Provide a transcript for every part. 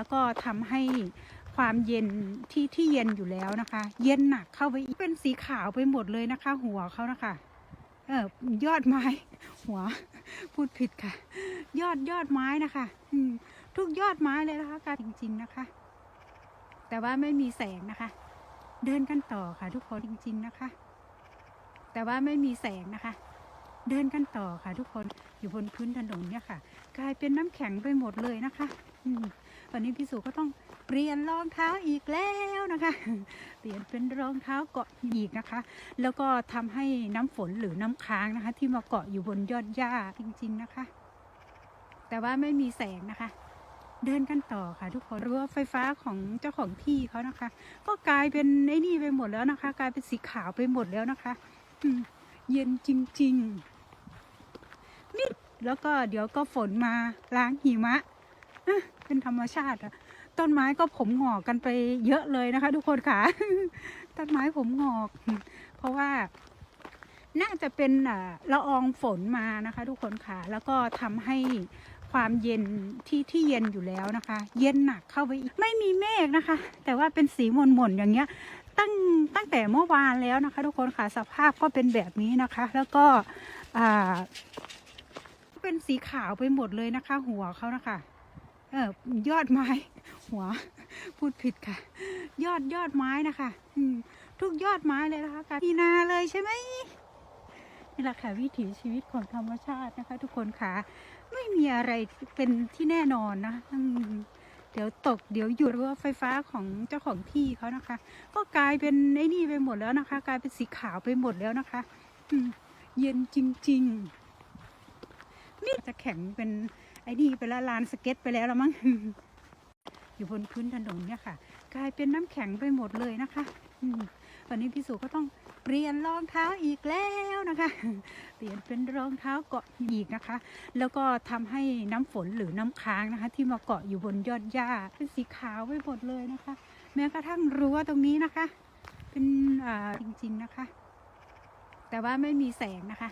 แล้วก็ทำให้ความเย็นที่ที่เย็นอยู่แล้วนะคะ เย็นหนักเข้าไปเป็นสีขาวไปหมดเลยนะคะ หัวเขานะคะเออยอดไม้ หัว พูดผิดค่ะ ยอดยอดไม้นะคะอืทุกยอดไม้เลยนะคะการจริง ๆนะคะ แต่ว่าไม่มีแสงนะคะ เดินกันต่อค่ะ ทุกคนจริง ๆนะคะ แต่ว่าไม่มีแสงนะคะ เดินกันต่อค่ะ ทุกคนอยู่บนพื้นถนนเนี่ยค่ะ กลายเป็นน้ำแข็งไปหมดเลยนะคะ อืม วันนี้พี่สุก็ต้องเปลี่ยนรองเท้าอีกแล้วนะคะ เปลี่ยนเป็นรองเท้าเกาะอีกนะคะ แล้วก็ทำให้น้ำฝนหรือน้ำค้างนะคะ ที่มาเกาะอยู่บนยอดหญ้าจริง ๆนะคะ แต่ว่าไม่มีแสงนะคะ เดินกันต่อค่ะ ทุกคนรั้วไฟฟ้าของเจ้าของที่เขานะคะ ก็กลายเป็นไอ้นี่ไปหมดแล้วนะคะ กลายเป็นสีขาวไปหมดแล้วนะคะเย็นจริง ๆ นี่แล้วก็เดี๋ยวก็ฝนมาล้างหิมะ เป็นธรรมชาติอะต้นไม้ก็ผมหงอกกันไปเยอะเลยนะคะ ทุกคนค่ะ ต้นไม้ผมหงอก เพราะว่าน่าจะเป็นละอองฝนมานะคะ ทุกคนค่ะ แล้วก็ทำให้ความเย็นที่ที่เย็นอยู่แล้วนะคะ เย็นหนักเข้าไปอีกไม่มีเมฆนะคะ แต่ว่าเป็นสีหม่นๆอย่างเงี้ย ตั้งตั้งแต่เมื่อวานแล้วนะคะ ทุกคนค่ะสภาพก็เป็นแบบนี้นะคะ แล้วก็เป็นสีขาวไปหมดเลยนะคะ หัวเขานะคะ เออยอดไม้ หัว พูดผิดค่ะ ยอดยอดไม้นะคะ อืมทุกยอดไม้เลยนะคะการพีนาเลยใช่ไหมนี่แหละค่ะวิถีชีวิตของธรรมชาตินะคะ ทุกคนค่ะ ไม่มีอะไรเป็นที่แน่นอนนะเดี๋ยวตกเดี๋ยวหยุดรั้วไฟฟ้าของเจ้าของที่เขานะคะ ก็กลายเป็นไอ้นี่ไปหมดแล้วนะคะ กลายเป็นสีขาวไปหมดแล้วนะคะเย็นจริง ๆ นี่จะแข็งเป็น อ้นี่ไปแล้วลานสเก็ตไปแล้วละมั้ง อยู่บนพื้นถนนเนี่ยค่ะ กลายเป็นน้ำแข็งไปหมดเลยนะคะอืมวันนี้พี่สุก็ต้องเปลี่ยนรองเท้าอีกแล้วนะคะ เปลี่ยนเป็นรองเท้าเกาะอีกนะคะ แล้วก็ทำให้น้ำฝนหรือน้ำค้างนะคะ ที่มาเกาะอยู่บนยอดหญ้าเป็นสีขาวไปหมดเลยนะคะ แม้กระทั่งรั้วตรงนี้นะคะ เป็นจริงๆนะคะ แต่ว่าไม่มีแสงนะคะ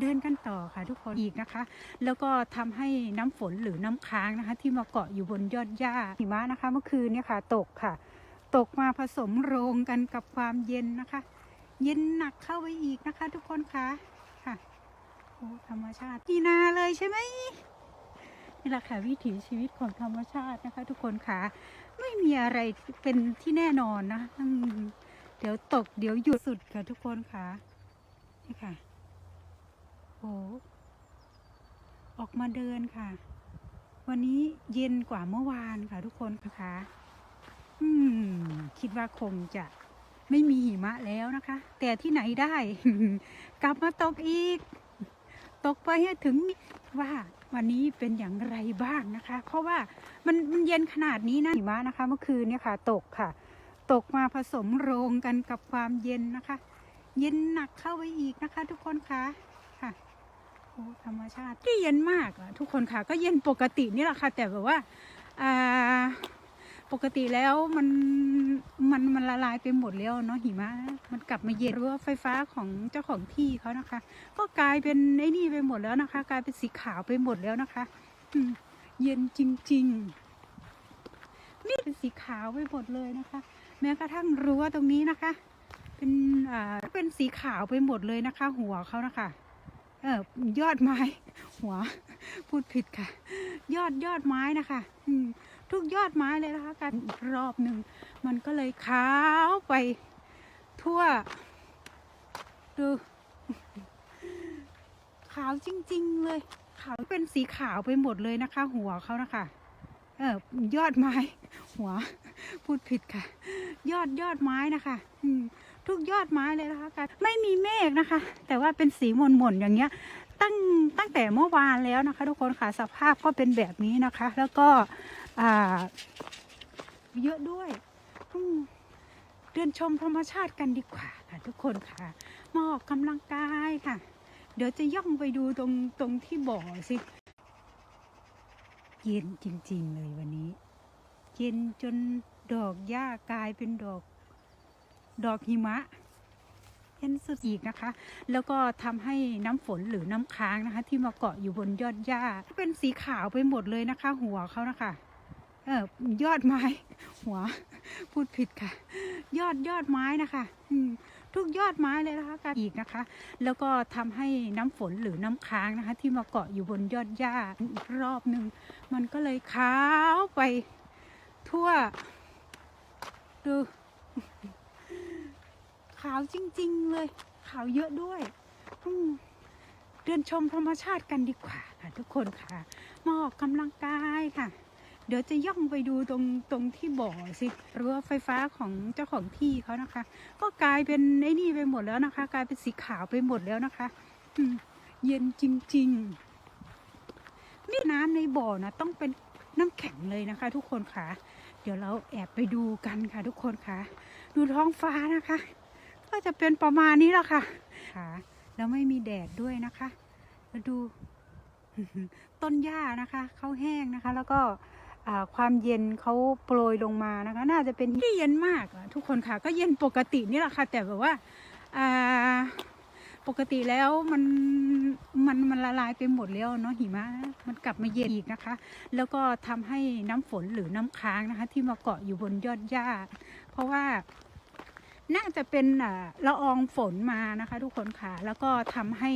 เดินกันต่อค่ะทุกคนอีกนะคะ แล้วก็ทำให้น้ำฝนหรือน้ำค้างนะคะ ที่มาเกาะอยู่บนยอดหญ้าหิมะนะคะ เมื่อคืนเนี่ยค่ะ ตกค่ะ ตกมาผสมโรงกันกับความเย็นนะคะ เย็นหนักเข้าไปอีกนะคะ ทุกคนคะค่ะโอ้ธรรมชาติทีนาเลยใช่ไหมนี่แหละค่ะวิถีชีวิตของธรรมชาตินะคะ ทุกคนคะไม่มีอะไรเป็นที่แน่นอนนะเดี๋ยวตกเดี๋ยวหยุดสุดค่ะทุกคนคะนี่ค่ะ โออกมาเดินค่ะ วันนี้เย็นกว่าเมื่อวานค่ะทุกคนค่ะอืม คิดว่าคงจะไม่มีหิมะแล้วนะคะ แต่ที่ไหนได้ กลับมาตกอีก ตกไปให้ถึงว่าวันนี้เป็นอย่างไรบ้างนะคะ เพราะว่ามันมันเย็นขนาดนี้นะหิมะนะคะ เมื่อคืนเนี่ยค่ะ ตกค่ะ ตกมาผสมโรงกันกับความเย็นนะคะ เย็นหนักเข้าไปอีกนะคะ ทุกคนคะ่ะ ธรรมชาติที่เย็นมากอะทุกคนค่ะ ก็เย็นปกตินี่แหละค่ะ แต่แบบว่าอ่าปกติแล้วมันมันมันละลายไปหมดแล้วเนาะหิมะมันกลับมาเย็นรั้วไฟฟ้าของเจ้าของที่เขานะคะ ก็กลายเป็นไอ้นี่ไปหมดแล้วนะคะ กลายเป็นสีขาวไปหมดแล้วนะคะเย็นจริง ๆ นี่เป็นสีขาวไปหมดเลยนะคะ แม้กระทั่งรั้วตรงนี้นะคะ เป็นอ่าเป็นสีขาวไปหมดเลยนะคะ หัวเขานะคะ เออยอดไม้ หัว พูดผิดค่ะ ยอดยอดไม้นะคะทุกยอดไม้เลยนะคะกันอีกรอบหนึ่งมันก็เลยขาวไปทั่ว ดูขาวจริง ๆ เลย ขาวเป็นสีขาวไปหมดเลยนะคะ หัวเขานะคะ เออยอดไม้ หัว พูดผิดค่ะ ยอดยอดไม้นะคะ อืม ทุกยอดไม้เลยนะคะกันไม่มีเมฆนะคะ แต่ว่าเป็นสีหม่นๆอย่างเงี้ย ตั้งตั้งแต่เมื่อวานแล้วนะคะ ทุกคนค่ะสภาพก็เป็นแบบนี้นะคะ แล้วก็เยอะด้วยเดินชมธรรมชาติกันดีกว่าค่ะทุกคนค่ะมาออกกำลังกายค่ะ เดี๋ยวจะย่องไปดูตรงตรงที่บ่อสิเย็นจริง ๆ เลยวันนี้ เย็นจนดอกหญ้ากลายเป็นดอก ดอกหิมะเย็นสุดอีกนะคะ แล้วก็ทำให้น้ำฝนหรือน้ำค้างนะคะ ที่มาเกาะอยู่บนยอดหญ้า เป็นสีขาวไปหมดเลยนะคะ หัวเขานะคะเออยอดไม้ หัว พูดผิดค่ะ ยอดยอดไม้นะคะ อืทุกยอดไม้เลยนะคะกอีกนะคะ แล้วก็ทำให้น้ำฝนหรือน้ำค้างนะคะ ที่มาเกาะอยู่บนยอดหญ้าอีกรอบหนึ่งมันก็เลยขาวไปทั่วดู ขาวจริง ๆ เลย ขาวเยอะด้วยเดินชมธรรมชาติกันดีกว่าค่ะ ทุกคนค่ะมาออกกำลังกายค่ะ เดี๋ยวจะย่องไปดูตรงตรงที่บ่อสิรั้วไฟฟ้าของเจ้าของที่เขานะคะ ก็กลายเป็นไอ้นี่ไปหมดแล้วนะคะ กลายเป็นสีขาวไปหมดแล้วนะคะเย็นจริง ๆ นี่น้ำในบ่อนะต้องเป็นน้ำแข็งเลยนะคะ ทุกคนค่ะ เดี๋ยวเราแอบไปดูกันค่ะ ทุกคนค่ะ ดูท้องฟ้านะคะ ก็จะเป็นประมาณนี้แหละค่ะค่ะ แล้วไม่มีแดดด้วยนะคะแล้วดูต้นหญ้านะคะเขาแห้งนะคะ แล้วก็ความเย็นเขาโปรยลงมานะคะ น่าจะเป็นที่เย็นมากทุกคนค่ะ ก็เย็นปกตินี่แหละค่ะ แต่แบบว่าอ่าปกติแล้วมันมันมันละลายไปหมดแล้วเนาะหิมะมันกลับมาเย็นอีกนะคะ แล้วก็ทำให้น้ำฝนหรือน้ำค้างนะคะ ที่มาเกาะอยู่บนยอดหญ้า เพราะว่า น่าจะเป็นละอองฝนมานะคะ ทุกคนค่ะ แล้วก็ทำให้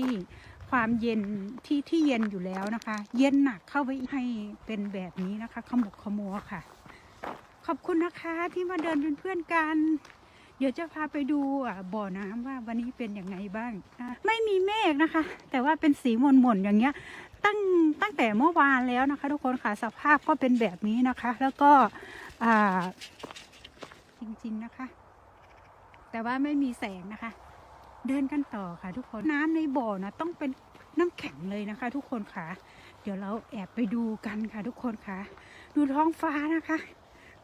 ความเย็นที่ที่เย็นอยู่แล้วนะคะ เย็นหนักเข้าไปให้เป็นแบบนี้นะคะขมุกขมัวค่ะ ขอบคุณนะคะที่มาเดินเป็นเพื่อนกัน เดี๋ยวจะพาไปดูบ่อน้ำว่าวันนี้เป็นอย่างไงบ้าง ไม่มีเมฆนะคะ แต่ว่าเป็นสีหม่นๆอย่างเงี้ย ตั้งตั้งแต่เมื่อวานแล้วนะคะ ทุกคนค่ะสภาพก็เป็นแบบนี้นะคะ แล้วก็จริงๆนะคะ แต่ว่าไม่มีแสงนะคะ เดินกันต่อค่ะทุกคนน้ำในบ่อนะต้องเป็นน้ำแข็งเลยนะคะ ทุกคนค่ะ เดี๋ยวเราแอบไปดูกันค่ะ ทุกคนค่ะ ดูท้องฟ้านะคะ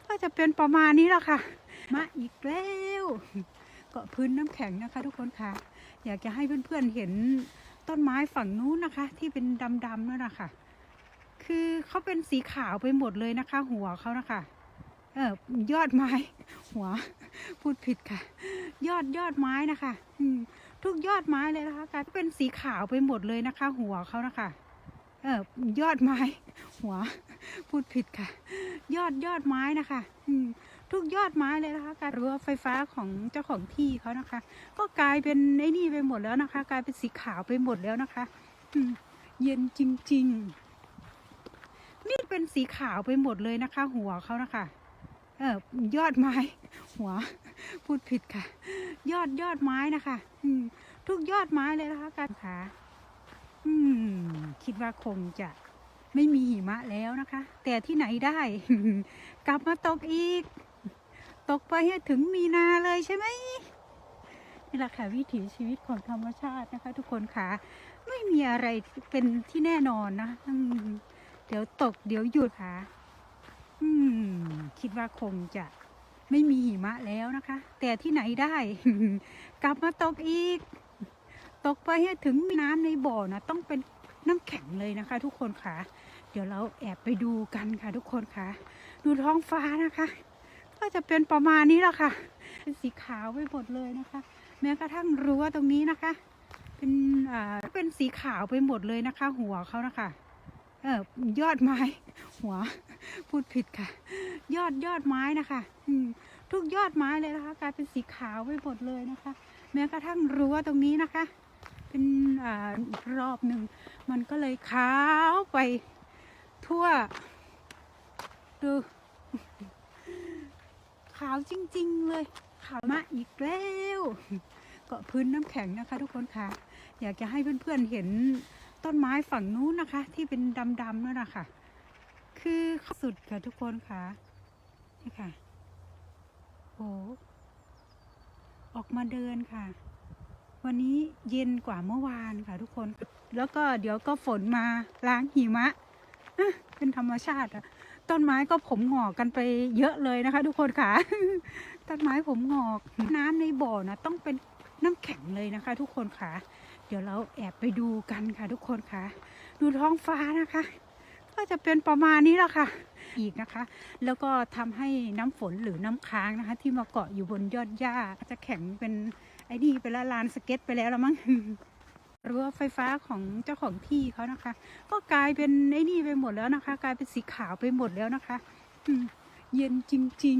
ก็จะเป็นประมาณนี้แหละค่ะ มาอีกแล้วเกาะพื้นน้ำแข็งนะคะ ทุกคนค่ะ อยากจะให้เพื่อนๆเห็นต้นไม้ฝั่งนู้นนะคะ ที่เป็นดำๆนั่นนะคะคือเขาเป็นสีขาวไปหมดเลยนะคะ หัวเขานะคะ เออยอดไม้ หัว พูดผิดค่ะ ยอดยอดไม้นะคะ อืมทุกยอดไม้เลยนะคะกลายเป็นสีขาวไปหมดเลยนะคะ หัวเขานะคะ เออยอดไม้ หัว พูดผิดค่ะ ยอดยอดไม้นะคะ อืมทุกยอดไม้เลยนะคะ การรั้วไฟฟ้าของเจ้าของที่เขานะคะ ก็กลายเป็นไอ้นี่ไปหมดแล้วนะคะ กลายเป็นสีขาวไปหมดแล้วนะคะ อืมเย็นจริง ๆ นี่เป็นสีขาวไปหมดเลยนะคะ หัวเขานะคะ เออยอดไม้ หัว พูดผิดค่ะ ยอดยอดไม้นะคะทุกยอดไม้เลยนะคะการขาอืมคิดว่าคงจะไม่มีหิมะแล้วนะคะ แต่ที่ไหนได้ กลับมาตกอีก ตกไปให้ถึงมีนาเลยใช่ไหมนี่แหละค่ะวิถีชีวิตของธรรมชาตินะคะ ทุกคนค่ะ ไม่มีอะไรเป็นที่แน่นอนนะเดี๋ยวตกเดี๋ยวหยุดค่ะ อืม คิดว่าคงจะไม่มีหิมะแล้วนะคะ แต่ที่ไหนได้ กลับมาตกอีก ตกไปให้ถึงน้ำในบ่อนะต้องเป็นน้ำแข็งเลยนะคะ ทุกคนค่ะ เดี๋ยวเราแอบไปดูกันค่ะ ทุกคนค่ะ ดูท้องฟ้านะคะ ก็จะเป็นประมาณนี้แหละค่ะเป็นสีขาวไปหมดเลยนะคะ แม้กระทั่งรั้วตรงนี้นะคะ เป็นอ่าเป็นสีขาวไปหมดเลยนะคะ หัวเขานะคะ เออยอดไม้ หัว พูดผิดค่ะ ยอดยอดไม้นะคะทุกยอดไม้เลยนะคะ กลายเป็นสีขาวไปหมดเลยนะคะ แม้กระทั่งรั้วตรงนี้นะคะ เป็นอรอบหนึ่ง มันก็เลยขาวไปทั่ว ดูขาวจริง ๆ เลย ขาวมาอีกแล้วเกาะพื้นน้ำแข็งนะคะ ทุกคนค่ะ อยากจะให้เพื่อนๆเห็น ต้นไม้ฝั่งนู้นนะคะ ที่เป็นดำๆนั่นนะคะคือสุดค่ะทุกคนค่ะนี่ค่ะโอ้ออกมาเดินค่ะ วันนี้เย็นกว่าเมื่อวานค่ะทุกคน แล้วก็เดี๋ยวก็ฝนมาล้างหิมะอะเป็นธรรมชาติอะต้นไม้ก็ผมหงอกกันไปเยอะเลยนะคะ ทุกคนค่ะ ต้นไม้ผมหงอก น้ำในบ่อนะต้องเป็นน้ำแข็งเลยนะคะ ทุกคนค่ะ เดี๋ยวเราแอบไปดูกันค่ะทุกคนค่ะ ดูท้องฟ้านะคะ ก็จะเป็นประมาณนี้แหละค่ะ อีกนะคะ แล้วก็ทำให้น้ำฝนหรือน้ำค้างนะคะ ที่มาเกาะอยู่บนยอดหญ้าจะแข็งเป็นไอ้นี่ไปและลานสเก็ตไปแล้วละมั้งรั้วไฟฟ้าของเจ้าของที่เขานะคะ ก็กลายเป็นไอ้นี่ไปหมดแล้วนะคะ กลายเป็นสีขาวไปหมดแล้วนะคะเย็นจริง